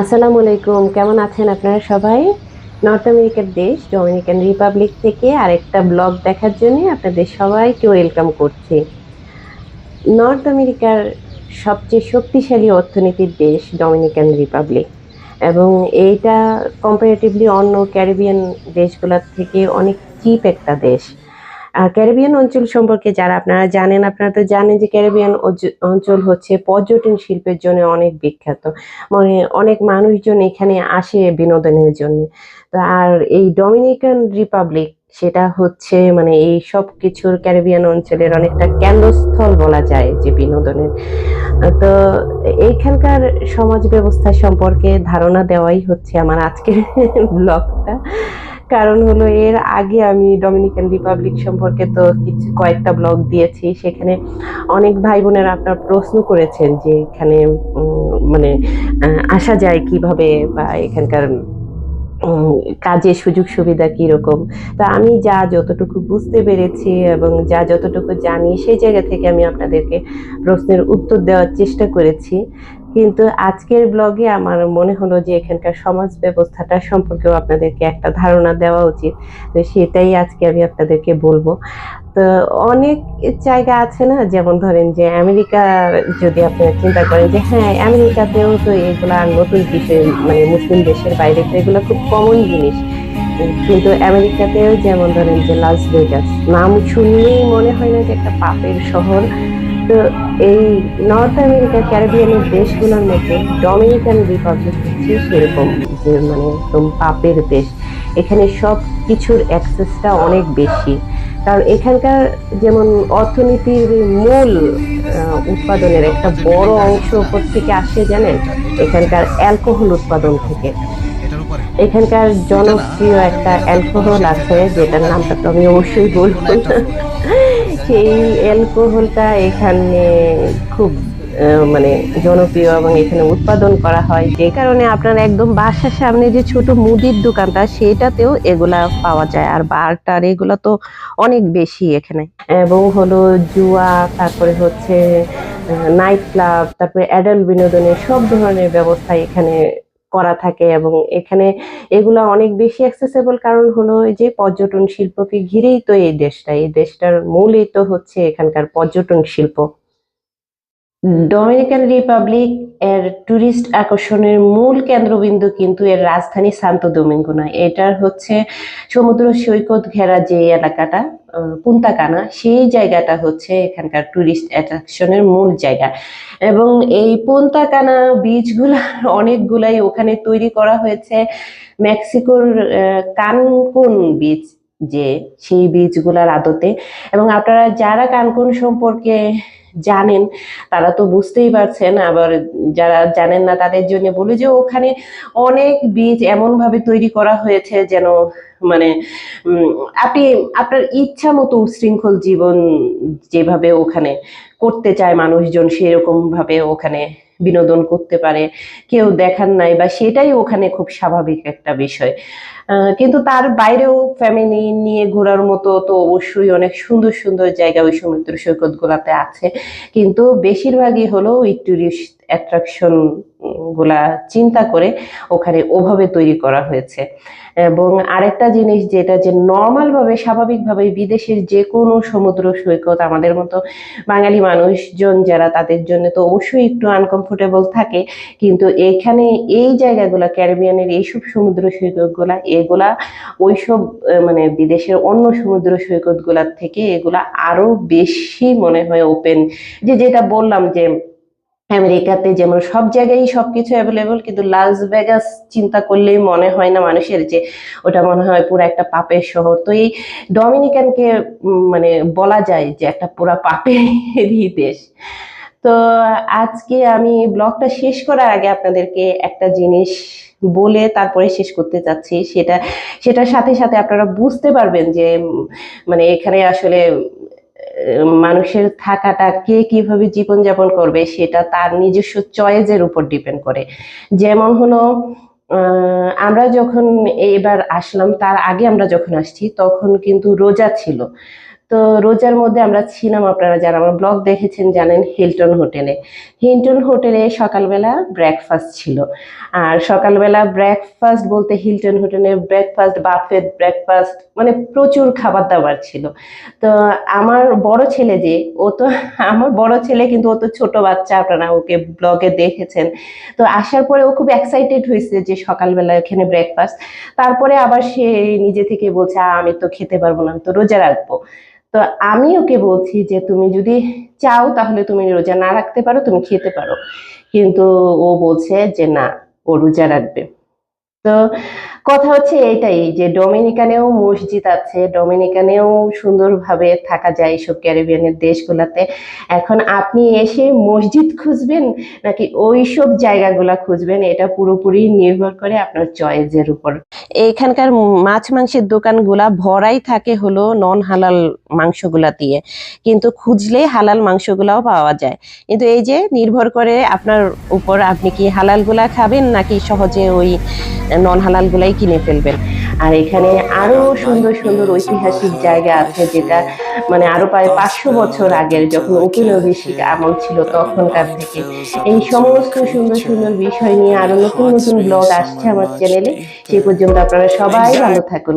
আসসালামু আলাইকুম, কেমন আছেন আপনারা সবাই? নর্থ আমেরিকার দেশ ডোমিনিকান রিপাবলিক থেকে আরেকটা ব্লগ দেখার জন্য আপনাদের সবাইকে ওয়েলকাম করছি। নর্থ আমেরিকার সবচেয়ে শক্তিশালী অর্থনীতির দেশ ডোমিনিকান রিপাবলিক এবং এইটা কম্পারেটিভলি অন্য ক্যারিবিয়ান দেশগুলোর থেকে অনেক চিপ একটা দেশ। ক্যারিবিয়ান অঞ্চল সম্পর্কে যারা আপনারা জানেন, আপনারা তো জানেন যে ক্যারিবিয়ান অঞ্চল হচ্ছে পর্যটন শিল্পের জন্য অনেক বিখ্যাত। মানে অনেক মানুষজন এখানে আসে বিনোদনের জন্য। আর এই ডমিনিকান রিপাবলিক, সেটা হচ্ছে মানে এই সব কিছুর ক্যারিবিয়ান অঞ্চলের অনেকটা কেন্দ্রস্থল বলা যায় যে বিনোদনের। তো এইখানকার সমাজ ব্যবস্থা সম্পর্কে ধারণা দেওয়াই হচ্ছে আমার আজকের ব্লগটা। কারণ হলো এর আগে আমি ডমিনিকান রিপাবলিক সম্পর্কে তো কিছু কয়েকটা ব্লগ দিয়েছি, সেখানে অনেক ভাই বোনেরা আপনার প্রশ্ন করেছেন যে এখানে মানে আসা যায় কীভাবে বা এখানকার কাজের সুযোগ সুবিধা কীরকম। তা আমি যা যতটুকু বুঝতে পেরেছি এবং যা যতটুকু জানি, সেই জায়গা থেকে আমি আপনাদেরকে প্রশ্নের উত্তর দেওয়ার চেষ্টা করেছি। কিন্তু আজকের ব্লগে আমার মনে হলো যে এখানকার সমাজ ব্যবস্থাটা সম্পর্কেও আপনাদেরকে একটা ধারণা দেওয়া উচিত। তো সেটাই আজকে আমি আপনাদেরকে বলব। তো অনেক জায়গা আছে না, যেমন ধরেন যে আমেরিকা যদি আপনারা চিন্তা করেন যে হ্যাঁ আমেরিকাতেও তো এগুলা নতুন বিষয় মানে মুসলিম দেশের বাইরে তো এগুলো খুব কমন জিনিস। কিন্তু আমেরিকাতেও যেমন ধরেন যে লাস ভেগাস নাম শুনলেই মনে হয় না যে একটা পাপের শহর। তো এই নর্থ আমেরিকা ক্যারিবিয়ানের দেশগুলোর মধ্যে ডমিনিকান রিপাবলিক হচ্ছে সেরকম যে মানে একদম পাপের দেশ। এখানে সব কিছুর অ্যাক্সেসটা অনেক বেশি। কারণ এখানকার যেমন অর্থনীতির মূল উৎপাদনের একটা বড় অংশ উপর থেকে আসে জানেন? এখানকার অ্যালকোহল উৎপাদন থেকে। এখানকার জনপ্রিয় একটা অ্যালকোহল আছে যেটার নামটা তো আমি অবশ্যই বলব সেই অ্যালকোহলটা এখানে খুব মানে জনপ্রিয় এবং এখানে উৎপাদন করা হয়। যে কারণে আপনার একদম বাসার সামনে যে ছোট মুদির দোকানটা, সেটাতেও এগুলা পাওয়া যায়। আর বারটার এগুলো তো অনেক বেশি এখানে। এবং হলো জুয়া, তারপরে হচ্ছে নাইট ক্লাব তারপরে অ্যাডাল্ট বিনোদনের সব ধরনের ব্যবস্থা এখানে করা থাকে এবং এখানে এগুলো অনেক বেশি অ্যাক্সেসেবল কারণ হলো যে পর্যটন শিল্পকে ঘিরেই তো এই দেশটা। এই দেশটার মূলই তো হচ্ছে এখানকার পর্যটন শিল্প। ডমিনিকান রিপাবলিক এর টুরিস্ট আকর্ষণের মূল কেন্দ্রবিন্দু কিন্তু এর রাজধানী সান্তো দোমিঙ্গো নয়। এটার হচ্ছে সমুদ্র সৈকত ঘেরা যে এলাকাটা আহ, পুন্তা কানা সেই জায়গাটা হচ্ছে এখানকার টুরিস্ট অ্যাট্রাকশনের মূল জায়গা। এবং এই পুন্তা কানা বীজগুলা অনেকগুলাই ওখানে তৈরি করা হয়েছে। মেক্সিকোর কানকুন বীজ যে সেই বীজগুলার আদতে। এবং আপনারা যারা কানকুন সম্পর্কে জানেন, তারা তো বুঝতেই পারছেন। আবার যারা জানেন না, তাদের জন্য বলি যে ওখানে অনেক বীজ এমনভাবে তৈরি করা হয়েছে যেন মানে আপনি আপনার ইচ্ছা মতো উশৃঙ্খল জীবন যেভাবে ওখানে করতে চায় মানুষজন, সেরকমভাবে ওখানে বিনোদন করতে পারে, কেউ দেখার নাই বা সেটাই ওখানে খুব স্বাভাবিক একটা বিষয়। কিন্তু তার বাইরেও ফ্যামিলি নিয়ে ঘোরার মতো তো অবশ্যই অনেক সুন্দর সুন্দর জায়গা ওই সমুদ্র সৈকতগুলোতে আছে। কিন্তু বেশিরভাগই হলো ওই টুরিস্ট অ্যাট্রাকশন গুলা চিন্তা করে ওখানে ওভাবে তৈরি করা হয়েছে। এবং আরেকটা জিনিস যেটা যে নর্মাল ভাবে স্বাভাবিকভাবে বিদেশের যে কোনো সমুদ্র সৈকত, আমাদের মতো বাঙালি মানুষজন যারা তাদের জন্য তো অবশ্যই একটু আনকমফোর্টেবল থাকে। কিন্তু এখানে এই জায়গাগুলা, ক্যারিবিয়ানের এইসব সমুদ্র সৈকতগুলা, এগুলা ওইসব মানে বিদেশের অন্য সমুদ্র সৈকতগুলার থেকে এগুলা আরও বেশি মনে হয় ওপেন যে যেটা বললাম যে আমেরিকাতে যেমন সব জায়গায় সবকিছু অ্যাভেলেবল কিন্তু লাস ভেগাস চিন্তা করলেই মনে হয় না মানুষের যে ওটা মনে হয় পুরো একটা পাপের শহর। তো এই ডমিনিকানকে মানে বলা যায় যে একটা পুরা পাপেরই দেশ তো আজকে আমি ব্লগটা শেষ করার আগে আপনাদেরকে একটা জিনিস বলে তারপরে শেষ করতে চাচ্ছি। সেটা, সেটার সাথে সাথে আপনারা বুঝতে পারবেন যে মানে এখানে আসলে মানুষের থাকাটা কে কীভাবে জীবনযাপন করবে সেটা তার নিজস্ব চয়েজের উপর ডিপেন্ড করে। যেমন হলো আমরা যখন এবার আসলাম, তার আগে আমরা যখন আসছি, তখন কিন্তু রোজা ছিল। তো রোজার মধ্যে আমরা ছিলাম আপনারা যারা আমার ব্লগ দেখেছেন জানেন হিলটন হোটেলে। হিলটন হোটেলে সকালবেলা ব্রেকফাস্ট ছিল। আর সকালবেলা ব্রেকফাস্ট বলতে হিলটন হোটেলে ব্রেকফাস্ট বাফেট ব্রেকফাস্ট মানে প্রচুর খাবার দাবার ছিল। তো আমার বড় ছেলে যে, ও তো, আমার বড় ছেলে কিন্তু ও তো ছোট বাচ্চা, আপনারা ওকে ব্লগে দেখেছেন। তো আসার পরে ও খুব এক্সাইটেড হয়েছে যে সকালবেলা এখানে ব্রেকফাস্ট তারপরে আবার সে নিজে থেকে বলছে আমি তো খেতে পারব না, আমি তো রোজা রাখব। তো আমি ওকে বলছি যে তুমি যদি চাও তাহলে তুমি রোজা না রাখতে পারো, তুমি খেতে পারো। কিন্তু ও বলছে যে না, ও রোজা রাখবে। তো কথা হচ্ছে এটাই যে ডোমিনিকানেও মসজিদ আছে, ডোমিনিকানেও সুন্দরভাবে থাকা যায় এইসব ক্যারিবিয়ানের দেশগুলোতে। এখন আপনি এসে মসজিদ খুঁজবেন নাকি ওইসব জায়গাগুলা খুঁজবেন, এটা পুরোপুরি নির্ভর করে আপনার চয়েসের উপর। এখানকার মাছ মাংসের দোকানগুলা ভরাই থাকে হলো নন হালাল মাংসগুলা দিয়ে। কিন্তু খুঁজলে হালাল মাংসগুলাও পাওয়া যায়। কিন্তু এই যে নির্ভর করে আপনার উপর আপনি কি হালালগুলা খাবেন নাকি সহজে ওই নন হালালগুলাই কিনে ফেলবেন। আর এখানে আরও সুন্দর সুন্দর ঐতিহাসিক জায়গা আছে যেটা মানে আরও প্রায় পাঁচশো বছর আগের যখন উপনিবেশিক আমল ছিল তখনকার থেকে। এই সমস্ত সুন্দর সুন্দর বিষয় নিয়ে আরও নতুন নতুন ব্লগ আসছে আমার চ্যানেলে সেই পর্যন্ত আপনারা সবাই ভালো থাকুন।